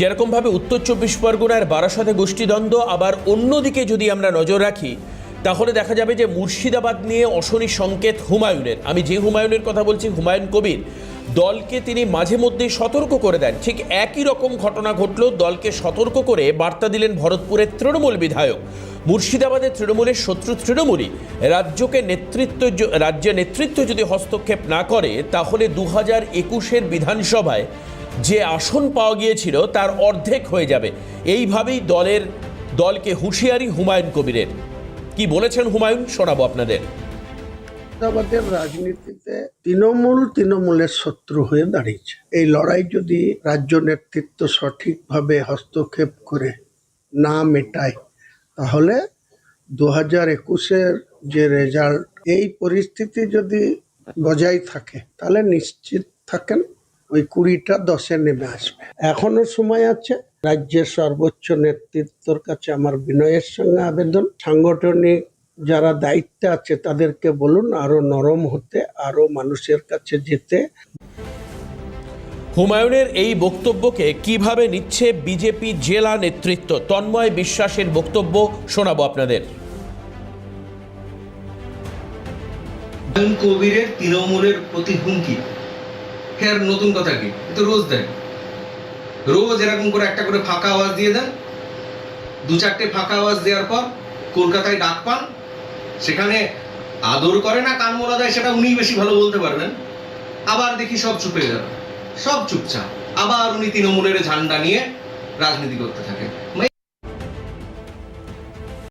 যেরকমভাবে উত্তর চব্বিশ পরগনার বারাসাতে গোষ্ঠীদ্বন্দ্ব, আবার অন্যদিকে যদি আমরা নজর রাখি, তাহলে দেখা যাবে যে মুর্শিদাবাদ নিয়ে অশনি সংকেত হুমায়ুনের। আমি যে হুমায়ুনের কথা বলছি, হুমায়ুন কবির, দলকে তিনি মাঝে মধ্যেই সতর্ক করে দেন। ঠিক একই রকম ঘটনা ঘটল, দলকে সতর্ক করে বার্তা দিলেন ভরতপুরের তৃণমূল বিধায়ক। মুর্শিদাবাদের তৃণমূলের শত্রু তৃণমূলই। রাজ্যকে নেতৃত্ব রাজ্যে নেতৃত্ব যদি হস্তক্ষেপ না করে, তাহলে দু হাজার একুশের বিধানসভায় যে আসন পাওয়া গিয়েছিল তার অর্ধেক হয়ে যাবে। এইভাবেই দলের, দলকে হুঁশিয়ারি হুমায়ুন কবিরের। কি বলেছেন হুমায়ুন? শোনাবো আপনাদের। আমাদের রাজনীতিতে তৃণমূল তৃণমূলের শত্রু হয়ে দাঁড়িয়েছে। এই লড়াই যদি রাজ্য নেতৃত্ব সঠিকভাবে হস্তক্ষেপ করে না মেটায়, তাহলে দু হাজার একুশের যে রেজাল্ট এই পরিস্থিতি যদি বজায় থাকে, তাহলে নিশ্চিত থাকেন ওই কুড়িটা দশে নেমে আসবে। এখনও সময় আছে। রাজ্যের সর্বোচ্চ নেতৃত্বর কাছে আমার বিনয়ের সঙ্গে আবেদন। সাংগঠনিক যারা দায়িত্বে আছে তাদেরকে বলুন আরও নরম হতে আরও মানুষের কাছে যেতে। হুমায়ুনের এই বক্তব্যকে কীভাবে নিচ্ছে বিজেপি জেলা নেতৃত্ব? তন্ময় বিশ্বাসের বক্তব্য শোনাবো আপনাদের। কবিরের তৃণমূলের প্রতি হুমকি ফের নতুন কথা কি? তো রোজ দেন। রোজ এরকম করে একটা করে ফাঁকা আওয়াজ দিয়ে দেন। দু চারটে ফাঁকা আওয়াজ দেওয়ার পর কলকাতায় ডাক পান। সেখানে আদর করে না কান মোলা দেয়, সেটা উনিই বেশি ভালো বলতে পারবেন। আবার দেখি সব চুপে গেল সব চুপচাপ। আবার উনি তৃণমূলের ঝান্ডা নিয়ে রাজনীতি করতে থাকেন।